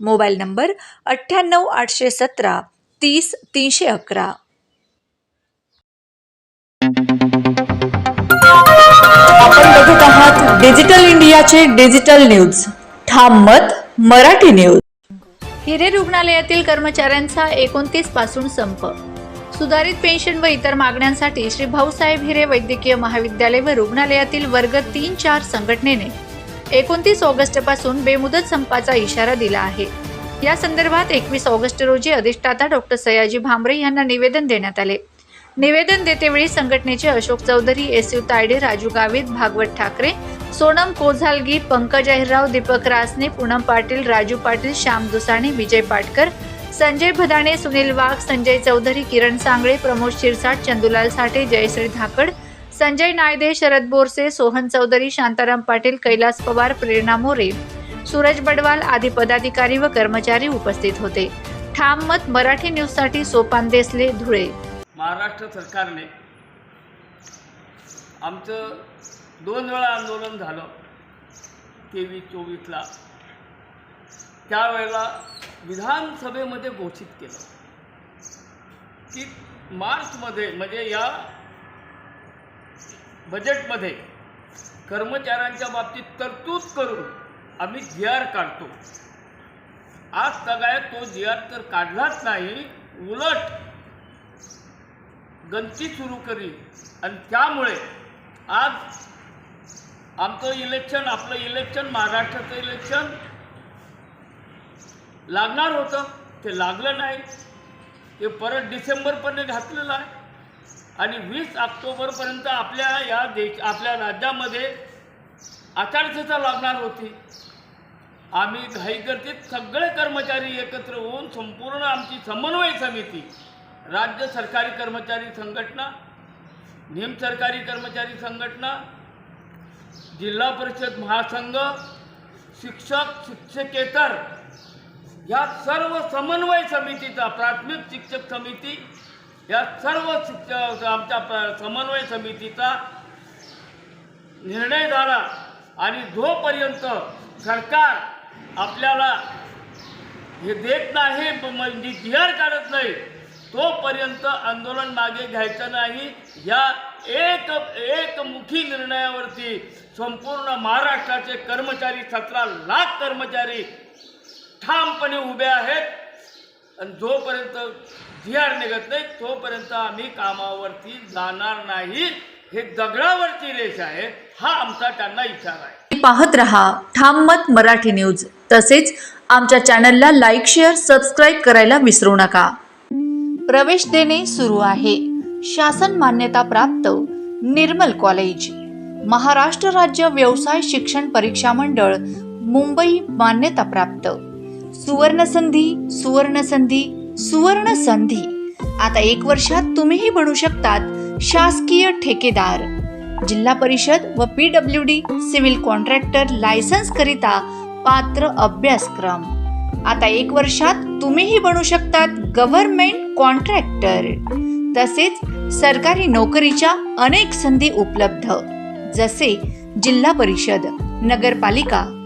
Mobile number अठ्ठ्याण्णव आठशे सतरा तीस तीनशे अकरा. आपण बघत आहात डिजिटल इंडियाचे डिजिटल न्यूज. ठाम मत मराठी न्यूज. हिरे रुग्णालयातील कर्मचाऱ्यांचा एकोणतीसपासून संप. सुधारित पेन्शन व इतर मागण्यांसाठी श्री भाऊसाहेब हिरे वैद्यकीय महाविद्यालय व रुग्णालयातील वर्ग तीन चार संघटनेने एकोणतीस ऑगस्टपासून बेमुदत संपाचा इशारा दिला आहे. या संदर्भात एकवीस ऑगस्ट रोजी अधिष्ठाता डॉक्टर सयाजी भांबरे यांना निवेदन देण्यात आले. निवेदन देतेवेळी संघटनेचे अशोक चौधरी एस यू तायडे राजू गावित भागवत ठाकरे सोनम कोझालगी पंकज अहिरराव दीपक रासने पूनम पाटील राजू पाटील श्याम दुसाणे विजय पाटकर संजय भदाणे सुनील वाघ संजय चौधरी किरण सांगळे प्रमोद शिरसाट चंदुलाल साठे जयश्री धाकड संजय नायदे शरद बोरसे सोहन चौधरी शांताराम पाटील कैलास पवार प्रेरणा मोरे सूरज बडवाल आदी पदाधिकारी व कर्मचारी उपस्थित होते. ठाम मत मराठी न्यूजसाठी सोपान देसले धुळे. महाराष्ट्र सरकारने आमचं दोन वेळा आंदोलन झालं तेवीस चोवीसला. त्यावेळेला विधानसभेमध्ये घोषित केलं की मार्चमध्ये म्हणजे या बजेटमध्ये कर्मचाऱ्यांच्या बाबतीत तरतूद करून आम्ही जी आर काढतो. आज सगळ्यात तो जी आर तर काढलाच नाही उलट गंती सुरू करी. आणि त्यामुळे आज आमचं इलेक्शन आपलं इलेक्शन महाराष्ट्राचं इलेक्शन लागणार होतं. ते लागलं नाही. ते परत डिसेंबरपर्यंत घातलेलं आहे. आणि वीस ऑक्टोबरपर्यंत आपल्या या देश आपल्या राज्यामध्ये आचारसंहिता लागणार होती. आम्ही घाईगर्दीत सगळे कर्मचारी एकत्र होऊन संपूर्ण आमची समन्वय समिती राज्य सरकारी कर्मचारी संघटना निम सरकारी कर्मचारी संघटना जिल्हा परिषद महासंघ शिक्षक शिक्षकेतर या सर्व समन्वय समितीचा प्राथमिक शिक्षक समिती या सर्व शिक्षक आमच्या प्र- समन्वय समितीचा निर्णय झाला आणि जोपर्यंत सरकार आपल्याला हे देत नाही म्हणजे जिहार काढत नाही तोपर्यंत आंदोलन मागे घ्यायचं नाही. या एक एकमुखी निर्णयावरती संपूर्ण महाराष्ट्राचे कर्मचारी सतरा लाख कर्मचारी ठामपणे उभे आहेत. आणि जोपर्यंत जी आर निघत नाही तोपर्यंत आम्ही कामावरती जाणार नाही. हे दगडावरची रेष आहे. हा आमचा त्यांना इशारा आहे. पाहत रहा. ठाम मत मराठी न्यूज. तसेच आमच्या चॅनलला लाईक शेअर सबस्क्राईब करायला विसरू नका. प्रवेश देणे सुरू आहे. शासन मान्यता प्राप्त. निर्मल कॉलेज. महाराष्ट्र राज्य व्यवसाय शिक्षण परीक्षा मंडळ मुंबई मान्यता प्राप्त. सुवर्ण संधी सुवर्ण संधी सुवर्ण संधी आता एक वर्षात तुम्हीही बनू शकतात शासकीय ठेकेदार. जिल्हा परिषद व P W D civil contractor licence करिता पात्र अभ्यासक्रम. आता एक वर्षात तुम्हीही बनू शकतात गव्हर्नमेंट कॉन्ट्रॅक्टर. तसेच सरकारी नोकरीच्या अनेक संधी उपलब्ध. जसे जिल्हा परिषद नगरपालिका